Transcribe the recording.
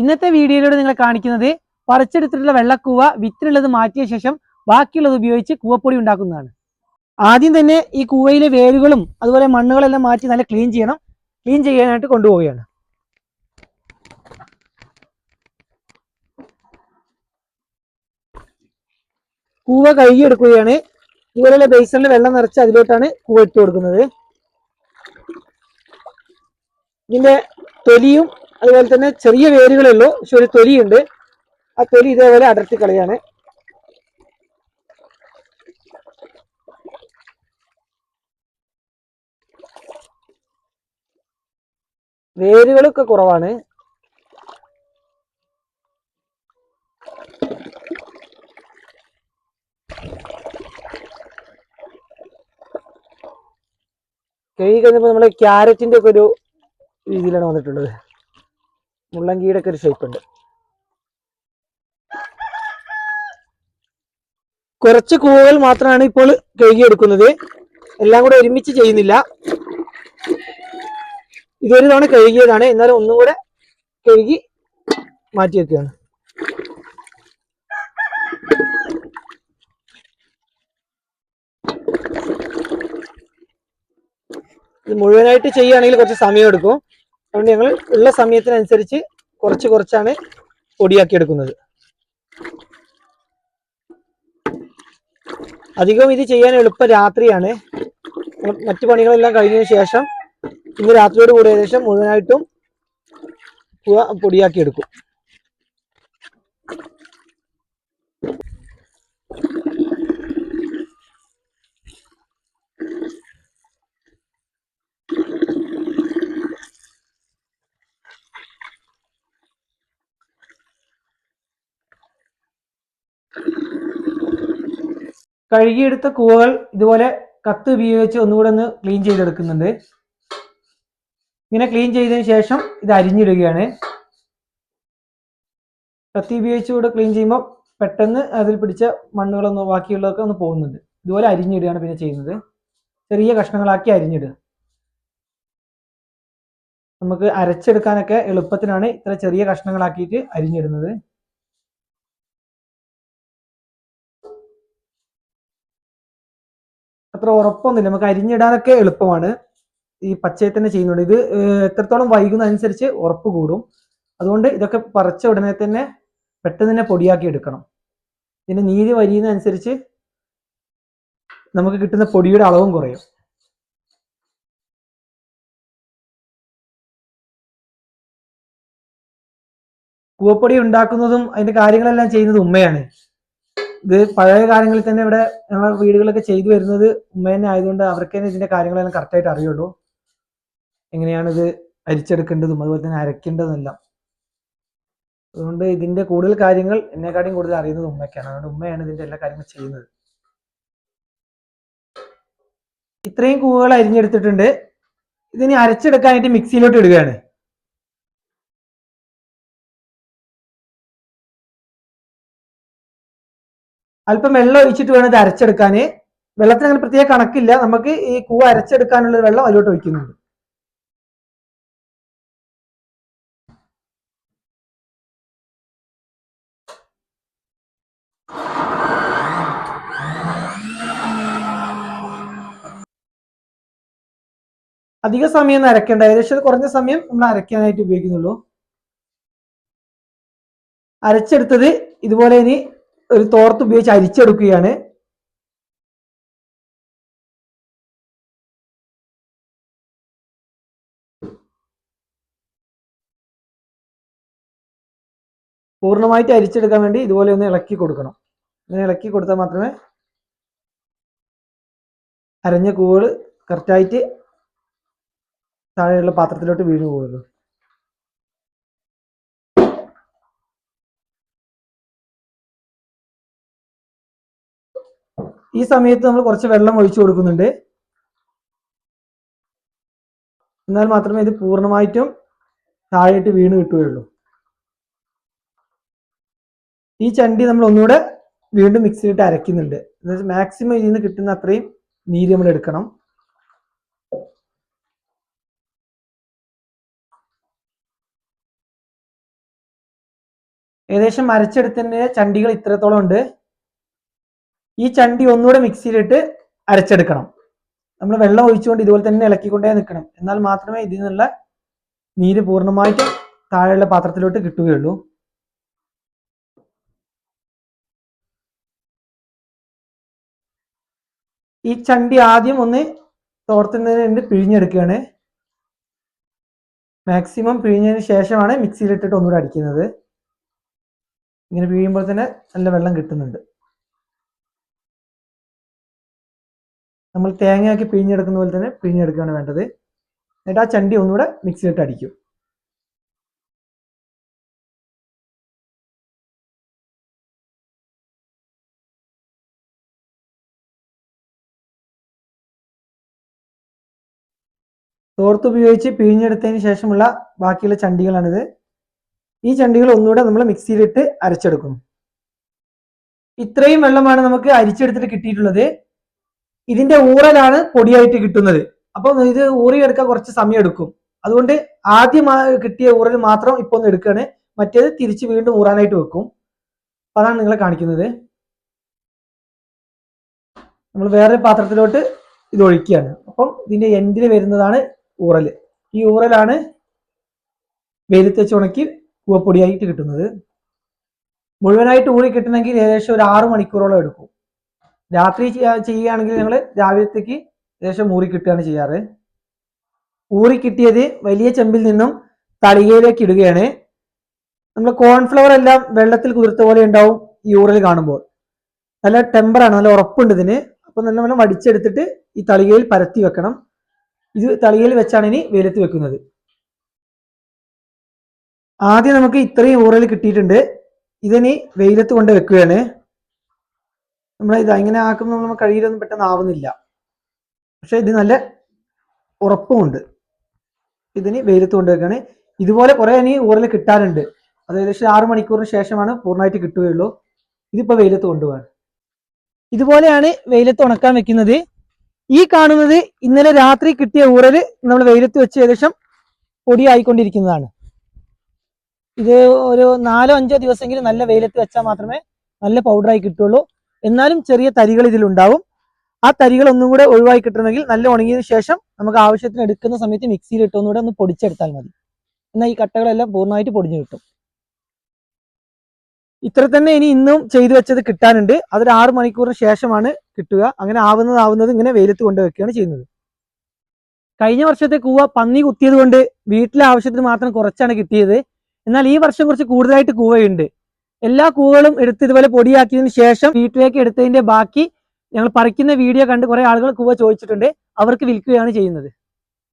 ഇന്നത്തെ വീഡിയോയിലൂടെ നിങ്ങൾ കാണിക്കുന്നത് പറിച്ചെടുത്തിട്ടുള്ള വെള്ളക്കൂവ വിത്തിനുള്ളത് മാറ്റിയ ശേഷം ബാക്കിയുള്ളത് ഉപയോഗിച്ച് കൂവപ്പൊടി ഉണ്ടാക്കുന്നതാണ്. ആദ്യം തന്നെ ഈ കൂവയിലെ വേരുകളും അതുപോലെ മണ്ണുകളെല്ലാം മാറ്റി നല്ല ക്ലീൻ ചെയ്യണം. ക്ലീൻ ചെയ്യാനായിട്ട് കൊണ്ടുപോവുകയാണ്. കൂവ കഴുകിയെടുക്കുകയാണ്. ഇതുപോലെയുള്ള ബേസറിൽ വെള്ളം നിറച്ച് അതിലോട്ടാണ് കൂവ ഇട്ട് കൊടുക്കുന്നത്. ഇതിന്റെ തൊലിയും അതുപോലെ തന്നെ ചെറിയ വേരുകളേ ഉള്ളൂ. പക്ഷെ ഒരു തൊലിയുണ്ട്. ആ തൊലി ഇതേപോലെ അടർത്തി കളയാണ്. വേരുകളൊക്കെ കുറവാണ്. കഴുകി കഴിഞ്ഞപ്പോൾ നമ്മൾ ക്യാരറ്റിന്റെ ഒക്കെ ഒരു രീതിയിലാണ് വന്നിട്ടുള്ളത്. മുള്ളങ്കിയുടെ ഒക്കെ ഒരു ഷേപ്പ് ഉണ്ട്. കുറച്ച് കൂവകൾ മാത്രമാണ് ഇപ്പോൾ കഴുകിയെടുക്കുന്നത്. എല്ലാം കൂടെ ഒരുമിച്ച് ചെയ്യുന്നില്ല. ഇതൊരു തവണ കഴുകിയതാണ്. എന്നാലും ഒന്നും കൂടെ കഴുകി മാറ്റി വെക്കുകയാണ്. ഇത് മുഴുവനായിട്ട് ചെയ്യുകയാണെങ്കിൽ കുറച്ച് സമയം എടുക്കും അതുകൊണ്ട് ഞങ്ങൾ ഉള്ള സമയത്തിനനുസരിച്ച് കുറച്ച് കുറച്ചാണ് പൊടിയാക്കി എടുക്കുന്നത് അധികം ഇത് ചെയ്യാൻ എളുപ്പം രാത്രിയാണ്. മറ്റു പണികളെല്ലാം കഴിഞ്ഞതിന് ശേഷം ഇന്ന് രാത്രിയോട് കൂടി ഏകദേശം മുഴുവനായിട്ടും പൊടിയാക്കി എടുക്കും കഴുകിയെടുത്ത കൂവകൾ ഇതുപോലെ കത്ത് ഉപയോഗിച്ച് ഒന്നുകൂടെ ഒന്ന് ക്ലീൻ ചെയ്തെടുക്കുന്നുണ്ട്. ഇങ്ങനെ ക്ലീൻ ചെയ്തതിന് ശേഷം ഇത് അരിഞ്ഞിടുകയാണ്. കത്തി ഉപയോഗിച്ച് കൂടെ ക്ലീൻ ചെയ്യുമ്പോൾ പെട്ടെന്ന് അതിൽ പിടിച്ച മണ്ണുകളൊന്നും ബാക്കിയുള്ളതൊക്കെ ഒന്ന് പോകുന്നുണ്ട്. ഇതുപോലെ അരിഞ്ഞിടുകയാണ് പിന്നെ ചെയ്യുന്നത്. ചെറിയ കഷ്ണങ്ങളാക്കി അരിഞ്ഞിടുക. നമുക്ക് അരച്ചെടുക്കാനൊക്കെ എളുപ്പത്തിനാണ് ഇത്ര ചെറിയ കഷ്ണങ്ങളാക്കിയിട്ട് അരിഞ്ഞിടുന്നത്. അത്ര ഉറപ്പൊന്നുമില്ല. നമുക്ക് അരിഞ്ഞിടാനൊക്കെ എളുപ്പമാണ്. ഈ പച്ചയെ തന്നെ ചെയ്യുന്നുണ്ട്. ഇത് എത്രത്തോളം വൈകുന്നതനുസരിച്ച് ഉറപ്പ് കൂടും. അതുകൊണ്ട് ഇതൊക്കെ പറിച്ച ഉടനെ തന്നെ പെട്ടെന്ന് തന്നെ പൊടിയാക്കി എടുക്കണം. ഇതിന്റെ നീര് വരിയുന്നതനുസരിച്ച് നമുക്ക് കിട്ടുന്ന പൊടിയുടെ അളവും കുറയും. കൂവപ്പൊടി ഉണ്ടാക്കുന്നതും അതിന്റെ കാര്യങ്ങളെല്ലാം ചെയ്യുന്നത് ഉമ്മയാണ്. ഇത് പഴയ കാലങ്ങളിൽ തന്നെ ഇവിടെ ഞങ്ങളെ വീടുകളൊക്കെ ചെയ്തു വരുന്നത് ഉമ്മ തന്നെ ആയതുകൊണ്ട് അവർക്ക് തന്നെ ഇതിന്റെ കാര്യങ്ങളെല്ലാം കറക്റ്റായിട്ട് അറിയുള്ളൂ. എങ്ങനെയാണ് ഇത് അരിച്ചെടുക്കേണ്ടതും അതുപോലെ തന്നെ അരയ്ക്കേണ്ടതും എല്ലാം അതുകൊണ്ട് ഇതിന്റെ കൂടുതൽ കാര്യങ്ങൾ എന്നെക്കാട്ടിയും കൂടുതൽ അറിയുന്നത് ഉമ്മയ്ക്കാണ്. അതുകൊണ്ട് ഉമ്മയാണ് ഇതിന്റെ എല്ലാ കാര്യങ്ങളും ചെയ്യുന്നത്. ഇത്രയും കൂവുകൾ അരിഞ്ഞെടുത്തിട്ടുണ്ട്. ഇതിനി അരച്ചെടുക്കാനായിട്ട് മിക്സിയിലോട്ട് ഇടുകയാണ്. അല്പം വെള്ളം ഒഴിച്ചിട്ട് വേണം ഇത് അരച്ചെടുക്കാൻ. വെള്ളത്തിന് അങ്ങനെ പ്രത്യേക കണക്കില്ല. നമുക്ക് ഈ കൂവ അരച്ചെടുക്കാനുള്ള വെള്ളം അതിലോട്ട് ഒഴിക്കുന്നുണ്ട്. അധിക സമയം അരക്കേണ്ട. ഏകദേശം കുറഞ്ഞ സമയം നമ്മൾ അരയ്ക്കാനായിട്ട് ഉപയോഗിക്കുന്നുള്ളൂ. അരച്ചെടുത്തത് ഇതുപോലെ ഇനി ഒരു തോർത്ത് ഉപയോഗിച്ച് അരിച്ചെടുക്കുകയാണ്. പൂർണമായിട്ട് അരിച്ചെടുക്കാൻ വേണ്ടി ഇതുപോലെ ഒന്ന് ഇളക്കി കൊടുക്കണം. ഇങ്ങനെ ഇളക്കി കൊടുത്താൽ മാത്രമേ അരഞ്ഞ കൂവൾ കറക്റ്റായിട്ട് താഴെയുള്ള പാത്രത്തിലോട്ട് വീണു പോകുള്ളൂ ഈ സമയത്ത് നമ്മൾ കുറച്ച് വെള്ളം ഒഴിച്ചു കൊടുക്കുന്നുണ്ട്. എന്നാൽ മാത്രമേ ഇത് പൂർണമായിട്ടും താഴേട്ട് വീണ് കിട്ടുകയുള്ളൂ. ഈ ചണ്ടി നമ്മൾ ഒന്നുകൂടെ വീണ്ടും മിക്സിയിലിട്ട് അരയ്ക്കുന്നുണ്ട്. എന്നുവെച്ചാൽ മാക്സിമം ഇതിൽ നിന്ന് കിട്ടുന്ന അത്രയും നീര് നമ്മൾ എടുക്കണം. ഏകദേശം അരച്ചെടുത്തിന്റെ ചണ്ടികൾ ഇത്രത്തോളം ഉണ്ട്. ഈ ചണ്ടി ഒന്നുകൂടെ മിക്സിയിലിട്ട് അരച്ചെടുക്കണം. നമ്മൾ വെള്ളം ഒഴിച്ചുകൊണ്ട് ഇതുപോലെ തന്നെ ഇളക്കിക്കൊണ്ടേ നിൽക്കണം. എന്നാൽ മാത്രമേ ഇതിൽ നിന്നുള്ള നീര് പൂർണമായിട്ട് താഴെയുള്ള പാത്രത്തിലോട്ട് കിട്ടുകയുള്ളൂ. ഈ ചണ്ടി ആദ്യം ഒന്ന് തോർത്തുന്നതിന് വേണ്ടി പിഴിഞ്ഞെടുക്കുകയാണ്. മാക്സിമം പിഴിഞ്ഞതിന് ശേഷമാണ് മിക്സിയിലിട്ടിട്ട് ഒന്നുകൂടെ അടിക്കുന്നത്. ഇങ്ങനെ പിഴിയുമ്പോൾ തന്നെ നല്ല വെള്ളം കിട്ടുന്നുണ്ട്. നമ്മൾ തേങ്ങയാക്കി പിഴിഞ്ഞെടുക്കുന്ന പോലെ തന്നെ പിഴിഞ്ഞെടുക്കുകയാണ് വേണ്ടത്. എന്നിട്ട് ആ ചണ്ടി ഒന്നുകൂടെ മിക്സിയിലിട്ട് അടിക്കും. തോർത്ത് ഉപയോഗിച്ച് പിഴിഞ്ഞെടുത്തതിന് ശേഷമുള്ള ബാക്കിയുള്ള ചണ്ടികളാണിത്. ഈ ചണ്ടികൾ ഒന്നുകൂടെ നമ്മൾ മിക്സിയിലിട്ട് അരച്ചെടുക്കും. ഇത്രയും വെള്ളമാണ് നമുക്ക് അരിച്ചെടുത്തിട്ട് കിട്ടിയിട്ടുള്ളത്. ഇതിന്റെ ഊറലാണ് പൊടിയായിട്ട് കിട്ടുന്നത്. അപ്പോൾ ഇത് ഊറിയെടുക്കാൻ കുറച്ച് സമയം എടുക്കും അതുകൊണ്ട് ആദ്യം കിട്ടിയ ഊറൽ മാത്രം ഇപ്പൊ ഒന്ന് എടുക്കുകയാണ്. മറ്റേത് തിരിച്ച് വീണ്ടും ഊറാനായിട്ട് വെക്കും. അപ്പൊ അതാണ് നിങ്ങളെ കാണിക്കുന്നത്. നമ്മൾ വേറെ പാത്രത്തിലോട്ട് ഇത് ഒഴിക്കുകയാണ്. അപ്പം ഇതിന്റെ എൻഡിൽ വരുന്നതാണ് ഊറൽ. ഈ ഊറലാണ് വെയിലത്ത് വെച്ച് ഉണക്കി പൂവപ്പൊടിയായിട്ട് കിട്ടുന്നത്. മുഴുവനായിട്ട് ഊറി കിട്ടണമെങ്കിൽ ഏകദേശം ഒരു ആറ് മണിക്കൂറോളം എടുക്കും. രാത്രി ചെയ്യാ- ചെയ്യുകയാണെങ്കിൽ ഞങ്ങൾ രാവിലത്തേക്ക് ഏകദേശം ഊറി കിട്ടുകയാണ് ചെയ്യാറ്. ഊറി കിട്ടിയത് വലിയ ചെമ്പിൽ നിന്നും തളികയിലേക്ക് ഇടുകയാണ്. നമ്മൾ കോൺഫ്ലവർ എല്ലാം വെള്ളത്തിൽ കുതിർത്ത പോലെ ഉണ്ടാവും ഈ ഊറൽ കാണുമ്പോൾ. നല്ല ടെമ്പറാണ് നല്ല ഉറപ്പുണ്ട് ഇതിന്. അപ്പൊ നല്ല നല്ല വടിച്ചെടുത്തിട്ട് ഈ തളികയിൽ പരത്തി വെക്കണം. ഇത് തളികയിൽ വെച്ചാണ് ഇനി വെയിലത്ത് വെക്കുന്നത്. ആദ്യം നമുക്ക് ഇത്രയും ഊറൽ കിട്ടിയിട്ടുണ്ട്. ഇതിനി വെയിലത്ത് കൊണ്ട് വെക്കുകയാണ്. നമ്മൾ ഇത് എങ്ങനെ ആക്കുമ്പോൾ നമ്മൾ കഴിയിലൊന്നും പെട്ടെന്ന് ആവുന്നില്ല. പക്ഷെ ഇത് നല്ല ഉറപ്പുമുണ്ട്. ഇതിന് വെയിലത്ത് കൊണ്ട് വെക്കുകയാണ് ഇതുപോലെ കുറെ ഇനി ഊറൽ കിട്ടാറുണ്ട്. അത് ഏകദേശം ആറ് മണിക്കൂറിന് ശേഷമാണ് പൂർണമായിട്ട് കിട്ടുകയുള്ളൂ. ഇതിപ്പോ വെയിലത്ത് കൊണ്ടുപോകാൻ ഇതുപോലെയാണ് വെയിലത്ത് ഉണക്കാൻ വെക്കുന്നത്. ഈ കാണുന്നത് ഇന്നലെ രാത്രി കിട്ടിയ ഊറൽ നമ്മൾ വെയിലത്ത് വെച്ച് ഏകദേശം പൊടിയായിക്കൊണ്ടിരിക്കുന്നതാണ്. ഇത് ഒരു നാലോ അഞ്ചോ ദിവസമെങ്കിലും നല്ല വെയിലത്ത് വെച്ചാൽ മാത്രമേ നല്ല പൗഡറായി കിട്ടുള്ളൂ എന്നാലും ചെറിയ തരികൾ ഇതിലുണ്ടാവും. ആ തരികൾ ഒന്നും കൂടെ ഒഴിവാക്കി കിട്ടണമെങ്കിൽ നല്ല ഉണങ്ങിയതിനു ശേഷം നമുക്ക് ആവശ്യത്തിന് എടുക്കുന്ന സമയത്ത് മിക്സിയിൽ ഇട്ടൊന്നുകൂടെ ഒന്ന് പൊടിച്ചെടുത്താൽ മതി. എന്നാൽ ഈ കട്ടകളെല്ലാം പൂർണമായിട്ട് പൊടിഞ്ഞു കിട്ടും. ഇത്ര തന്നെ ഇനി ഇന്നും ചെയ്തു വെച്ചത് കിട്ടാനുണ്ട്. അതൊരു ആറ് മണിക്കൂറിന് ശേഷമാണ് കിട്ടുക. അങ്ങനെ ആവുന്നതാവുന്നത് ആവുന്നത് ഇങ്ങനെ വെയിലത്ത് കൊണ്ടുവെക്കുകയാണ് ചെയ്യുന്നത്. കഴിഞ്ഞ വർഷത്തെ കൂവ പന്നി കുത്തിയത് കൊണ്ട് വീട്ടിലെ ആവശ്യത്തിന് മാത്രം കുറച്ചാണ് കിട്ടിയത്. എന്നാൽ ഈ വർഷം കുറച്ച് കൂടുതലായിട്ട് കൂവയുണ്ട്. എല്ലാ കൂകളും എടുത്ത് ഇതുപോലെ പൊടിയാക്കിയതിന് ശേഷം വീട്ടിലേക്ക് എടുത്തതിന്റെ ബാക്കി ഞങ്ങൾ പറിക്കുന്ന വീഡിയോ കണ്ട് കുറെ ആളുകൾ കൂവ ചോദിച്ചിട്ടുണ്ട്. അവർക്ക് വിൽക്കുകയാണ് ചെയ്യുന്നത്.